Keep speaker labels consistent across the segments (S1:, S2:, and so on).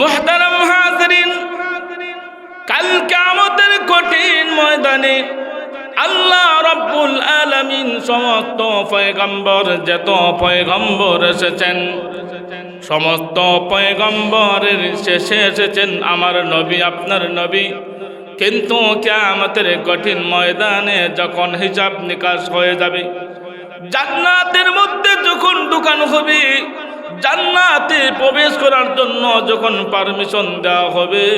S1: মুহতারাম হাজরিন, কাল কিয়ামতের কঠিন ময়দানে আল্লাহ রাব্বুল আলামিন সমস্ত পয়গম্বর যত পয়গম্বর এসেছেন, সমস্ত পয়গম্বরের শেষে এসেছেন আমার নবী, আপনার নবী। কিন্তু কিয়ামতের কঠিন ময়দানে যখন হিসাব নিকাশ হয়ে যাবে, জান্নাতের মধ্যে যখন দোকান হবে জান্নাতে প্রবেশ করার জন্য যখন পারমিশন দেওয়া হবে,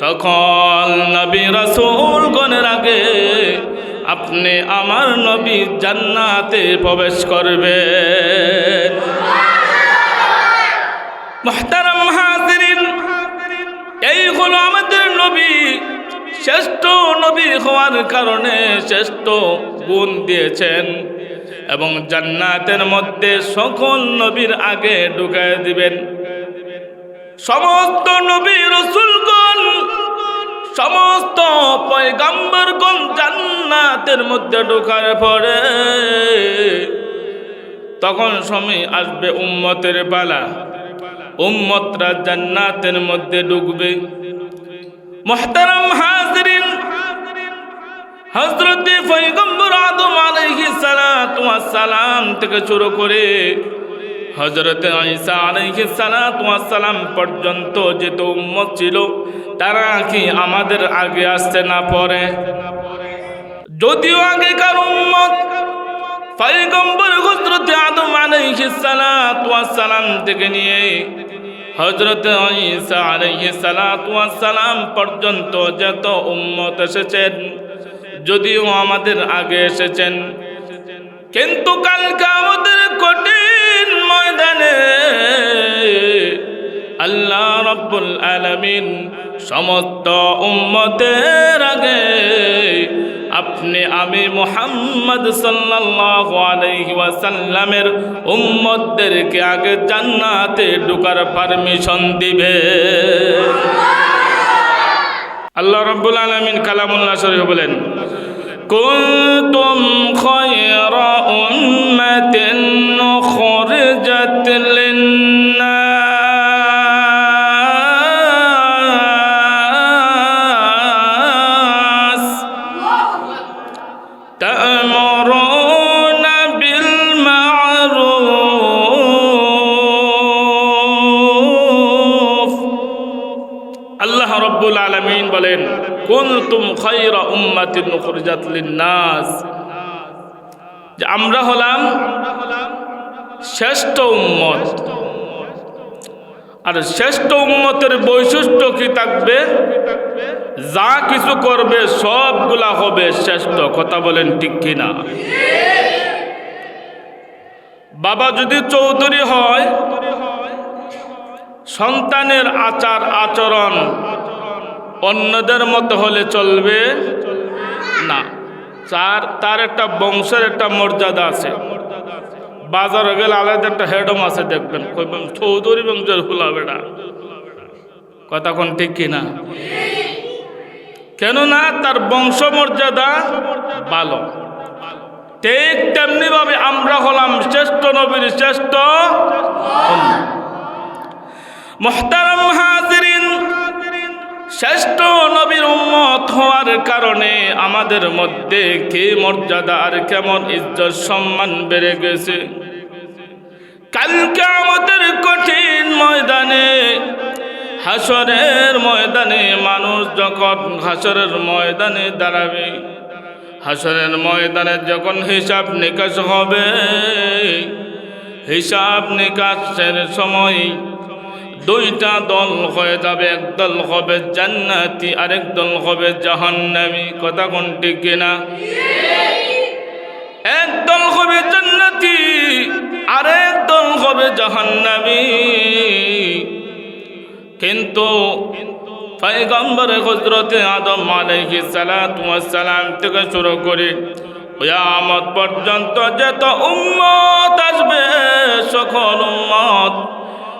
S1: সকল নবী রাসূলগণের আগে আপনি আমার নবী জান্নাতে প্রবেশ করবে মহতারাম হাজিরিন, এই হলো আমাদের নবী। শ্রেষ্ঠ নবী হওয়ার কারণে শ্রেষ্ঠ গুণ দিয়েছেন। এবং জান্নাতের মধ্যে সকল নবীর আগে ঢুকায় দিবেন। সমস্ত নবী রসুলগণ, সমস্ত পয়গাম্বরগণ জান্নাতের মধ্যে ঢোকার পরে তখন সময় আসবে উম্মতের পালা। উম্মতরা জান্নাতের মধ্যে ঢুকবে। মোহতারাম হাজরিন হজরত পৈগম্বর আদম ওয়াস সালাম থেকে শুরু করে হজরত ঈসা ওয়াস সালাম পর্যন্ত যত উম্মত ছিল, তারা কি আমাদের আগে আসতে না পরে? যদিও আগেকার উম্মত পৈগম্বর হজরত আদম আলাইহিস সালাতু সালাম থেকে নিয়ে হজরত ঈসা আলাইহিস সালাতু সালাম পর্যন্ত যত উম্মত এসেছেন। যদিও আমাদের আগে এসেছেন, কিন্তু কালকে আমাদের কঠিন ময়দানে আল্লাহ রব্বুল আলামিন সমস্ত উম্মতের আগে আপনি, আমি মুহাম্মদ ওয়াসাল্লামের উম্মতদেরকে আগে জান্নাতে ঢোকার পারমিশন দিবে। আল্লাহ রব্বুল আলমিন কালামুল্লাহ শরীফ বলেন كنتم خير أمة أخرجت للناس আমরা হলাম শ্রেষ্ঠ উম্মত। আর শ্রেষ্ঠ উম্মতের বৈশিষ্ট্য কি থাকবে? যা কিছু করবে, সবগুলা হবে শ্রেষ্ঠ। কথা বলেন ঠিক কিনা? বাবা যদি চৌধুরী হয়, সন্তানের আচার আচরণ অন্যদের মতো হলে চলবে? না। তার তার একটা বংশের একটা মর্যাদা আছে। বাজারে গেলে আলাদা একটা হেডম আছে দেখবেন। কইবেন চৌধুরী বংশের ফুলা বেড়া। কথা কোন ঠিক কিনা কেননা তার বংশ মর্যাদা ভালো। ঠিক তেমনি ভাবে আমরা হলাম শ্রেষ্ঠ নবীর শ্রেষ্ঠ মোহতারাম হাজিরিন শ্রেষ্ঠ নবীর উম্মত হওয়ার কারণে আমাদের মধ্যে কে মর্যাদা আর কেমন ইজ্জত সম্মান বেড়ে গেছে? কালকে আমাদের কঠিন ময়দানে হাসরের ময়দানে মানুষ যখন হাসরের ময়দানে দাঁড়াবে হাসরের ময়দানে যখন হিসাব নিকাশ হবে, হিসাব নিকাশের সময় দুইটা দল হয়ে যাবে একদল হবে জান্নাতি, আরেক দল হবে জাহান্নামি। কথা কোনটি কিনা? একদল হবে জান্নাতি, আরেক দল হবে জাহান্নামি। কিন্তু পয়গম্বর হজরতে আদম আলাইহি সালাম থেকে শুরু করে কিয়ামত পর্যন্ত যত উম্মত আসবে, সকল উম্মত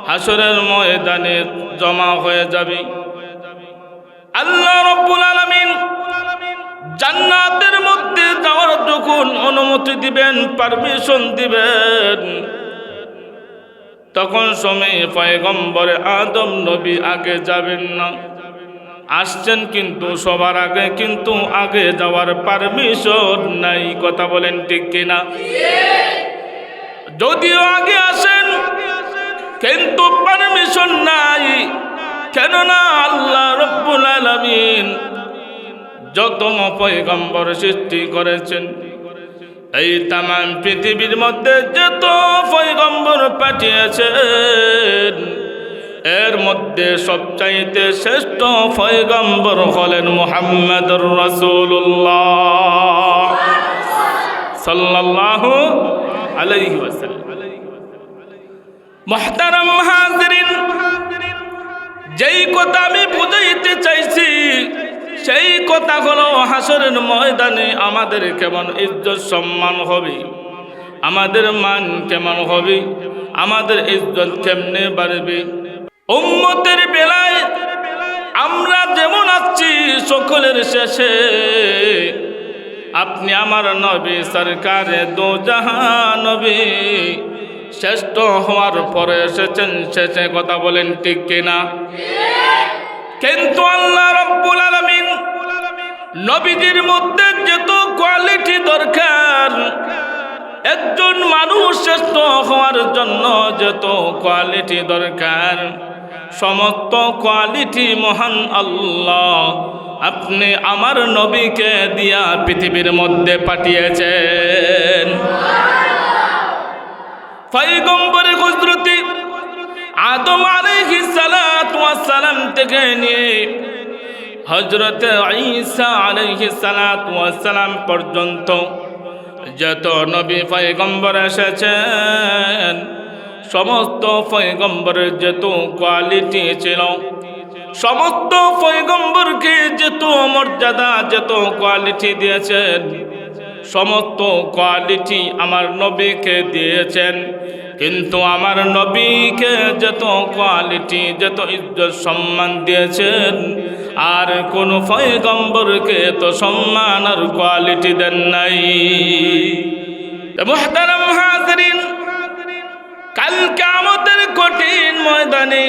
S1: হাসরের ময়দানে জমা হয়ে যাবে। আল্লাহ রব্বুল আলামিন জান্নাতের মধ্যে যাওয়ার যখন অনুমতি দিবেন পারমিশন দিবেন তখন সময় পয়গম্বর আদম নবী আগে যাবেন না। আসছেন কিন্তু সবার আগে কিন্তু আগে যাওয়ার পারমিশন নাই। কথা বলেন ঠিক কিনা? যদিও আগে আসেন কিন্তু পারমিশন নাই। কেননা আল্লাহ রব্বুল আলামিন যত পয়গম্বর সৃষ্টি করেছেন, এই তাম পৃথিবীর মধ্যে যত পয়গম্বর পাঠিয়েছেন, এর মধ্যে সবচাইতে শ্রেষ্ঠ পয়গম্বর হলেন মোহাম্মদ রসুল্লাহ সাল্লাল্লাহু আলাইহি ওয়াসাল্লাম। মুহতারাম হাজিরিন, যেই কথা আমি বুঝাইতে চাইছি, সেই কথা হলো হাসরের ময়দানে আমাদের কেমন ইজ্জত সম্মান হবে? আমাদের মান কেমন হবে? আমাদের ইজ্জত কেমনে বাড়বে? উম্মতের বেলায় আমরা যেমন আছি সকলের শেষে, আপনি আমার নবী সরকারে দো জাহান নবী। শ্রেষ্ঠ হওয়ার পরে এসেছেন, শেষে কথা বলেন, ঠিক কিনা? কিন্তু আল্লাহ রব্বুল আলামিন নবীজির মধ্যে যত কোয়ালিটি দরকার, একজন মানুষ শ্রেষ্ঠ হওয়ার জন্য যত কোয়ালিটি দরকার, সমস্ত কোয়ালিটি মহান আল্লাহ আপনি আমার নবীকে দিয়া পৃথিবীর মধ্যে পাঠিয়েছেন। পয়গম্বর হজরতি আদম আলাইহিস সালাতু ওয়াস সালাম থেকে নিয়ে হজরত ঈসা আলাইহিস সালাতু ওয়াস সালাম পর্যন্ত যত নবী পয়গম্বর এসেছেন, সমস্ত পয়গম্বরের যত কোয়ালিটি ছিল, সমস্ত পয়গম্বরকে যত মর্যাদা, যত কোয়ালিটি দিয়েছেন সমস্ত কোয়ালিটি আমার নবীকে দিয়েছেন। কিন্তু আমার নবীকে যত কোয়ালিটি, যত ইজ্জত সম্মান দিয়েছেন, আর কোন পয়গম্বরকে তো সম্মান আর কোয়ালিটি দেন নাই। আমাদের কঠিন ময়দানে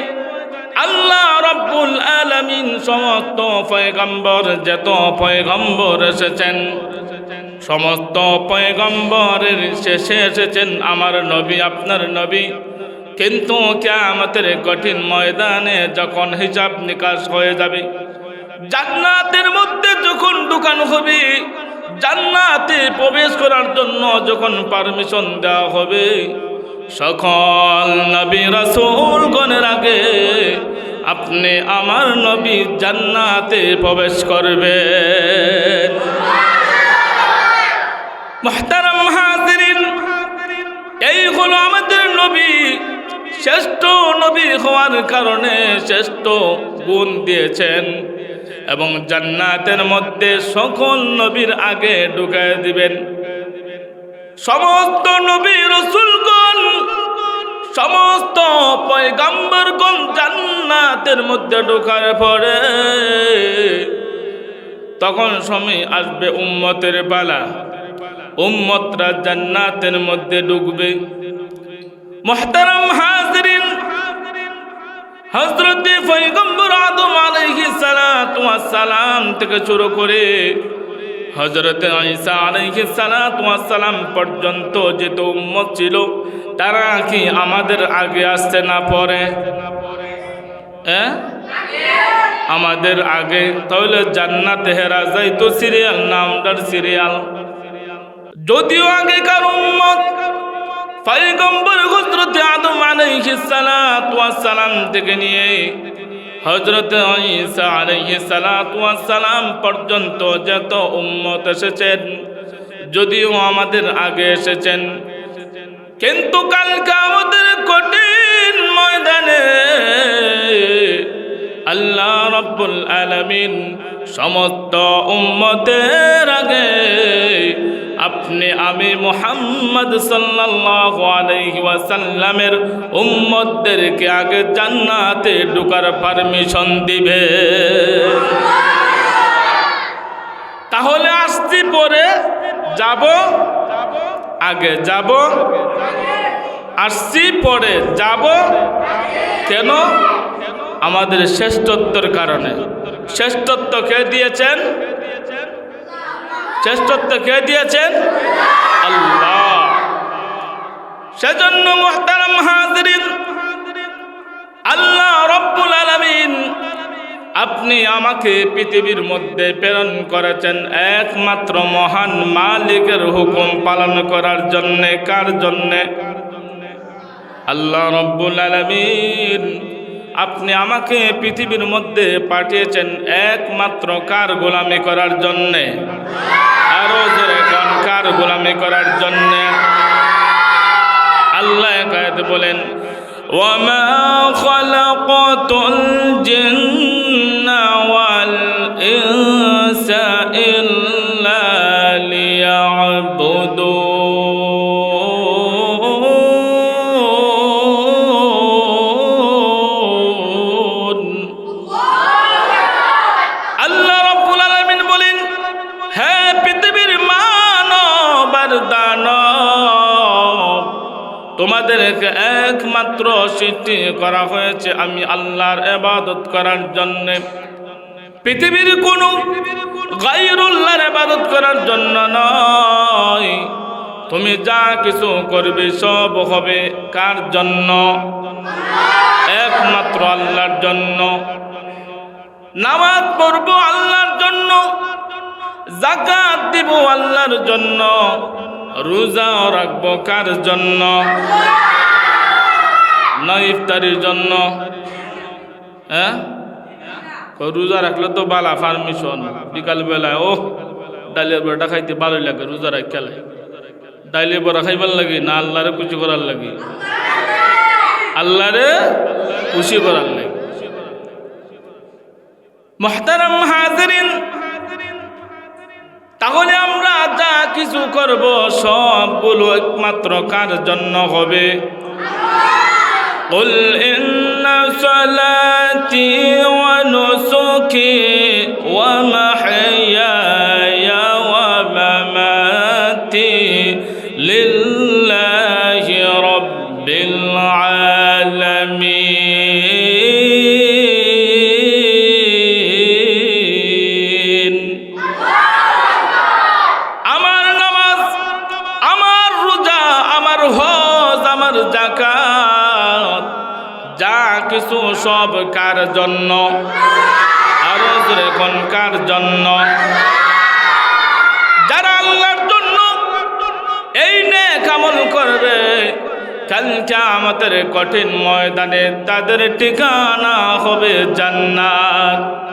S1: আল্লাহ রব্বুল আলামিন সমস্ত পয়গম্বর, যত পয়গম্বর এসেছেন সমস্ত পয়গম্বরের শেষে এসেছেন আমার নবী, আপনার নবী। কিন্তু কেয়ামতের কঠিন ময়দানে যখন হিসাব নিকাশ হয়ে যাবে, জান্নাতের মধ্যে যখন ঢুকানো হবে, জান্নাতে প্রবেশ করার জন্য যখন পারমিশন দেওয়া হবে, সকল নবী রাসূলগণের আগে আপনি আমার নবী জান্নাতে প্রবেশ করবেন। মহতারাম এই হলো আমাদের নবী শ্রেষ্ঠ নবী হওয়ার কারণে শ্রেষ্ঠ গুণ দিয়েছেন এবং জান্নাতের মধ্যে সকল নবীর আগে ঢুকায় দিবেন। সমস্ত নবী রসুলগণ, সমস্ত পয়গাম্বরগণ জান্নাতের মধ্যে ঢোকার পরে তখন সময় আসবে উম্মতের পালা। উম্মতরা জান্নাতের মধ্যে ঢুকবে মোহতারাম হাজরিন হজরতে পৈগম্বর আদম ওয়াস সালাম থেকে শুরু করে হজরতে সালাতু ওয়াস সালাম পর্যন্ত যেত উম্মত ছিল, তারা কি আমাদের আগে আসতে না পরে? হ্যাঁ আমাদের আগে? তাহলে জান্নাতে হেরা যাইতো সিরিয়াল নামটার সিরিয়াল। যদিও আগেকার উম্মত পয়গম্বর হজরত আদম আলাইহিস সালাতু সালাম থেকে নিয়ে হজরত ঈসা আলাইহিস সালাতু সালাম পর্যন্ত যত উম্মত এসেছেন, যদিও আমাদের আগে এসেছেন। কিন্তু কালকে আমাদের কঠিন ময়দানে আল্লাহ রব্বুল আলামিন সমস্ত উম্মতের আগে আপনি আমি মোহাম্মদ সাল্লাল্লাহু আলাইহি ওয়াসাল্লামের উম্মতদেরকে আগে জান্নাতে ঢোকার পারমিশন দিবে। তাহলে আসছি পরে যাব, আগে যাব আসছি পরে যাব। কেন? আমাদের শ্রেষ্ঠত্বর কারণে। শ্রেষ্ঠত্ব কে দিয়েছেন? শ্রেষ্ঠত্ব কে দিয়েছেন? আল্লাহ। সেজন্য আল্লাহ রব্বুল আলামিন আপনি আমাকে পৃথিবীর মধ্যে প্রেরণ করেছেন একমাত্র মহান মালিকের হুকুম পালন করার জন্যে। কার জন্যে? আল্লাহ রব্বুল আলামিন। আপনি আমাকে পৃথিবীর মধ্যে পাঠিয়েছেন একমাত্র কার গোলামি করার জন্যে? আরও জোরে কার গোলামি করার জন্যে? আল্লাহ বলেন, ওয়া তোমাদেরকে একমাত্র সৃষ্টি করা হয়েছে আমি আল্লাহর এবাদত করার জন্য। পৃথিবীর কোনো গাইরুল্লাহর এবাদত করার জন্য নয়। তুমি যা কিছু করবে সব হবে কার জন্য? একমাত্র আল্লাহর জন্য। নামাজ পড়ব আল্লাহর জন্য। জাকাত দিব আল্লাহর জন্য। রোজা রাখব কার জন্য? না ইফতারির জন্য। হ্যাঁ? রোজা রাখলে তো বালা পারমিশন বিকাল বেলায় ও ডালের বড়াটা খাইতে ভালোই লাগে রোজা রাখালে ডাইলে বড়া খাইবার লাগে না আল্লাহরে খুশি করার লাগে? আল্লাহরে খুশি করার লাগে। মহতারাম হাজরিন তাহলে আমরা যা কিছু করব সবগুলো একমাত্র কার জন্য হবে قل إن صلاتي ونسكي ومحياي জাকাত, যা কিছু সব কার জন্য? আরও কোন কার জন্য? যারা আল্লাহর জন্য এই নেক আমল করবে কালকে আমাদের কঠিন ময়দানে তাদের ঠিকানা হবে জান্নাত।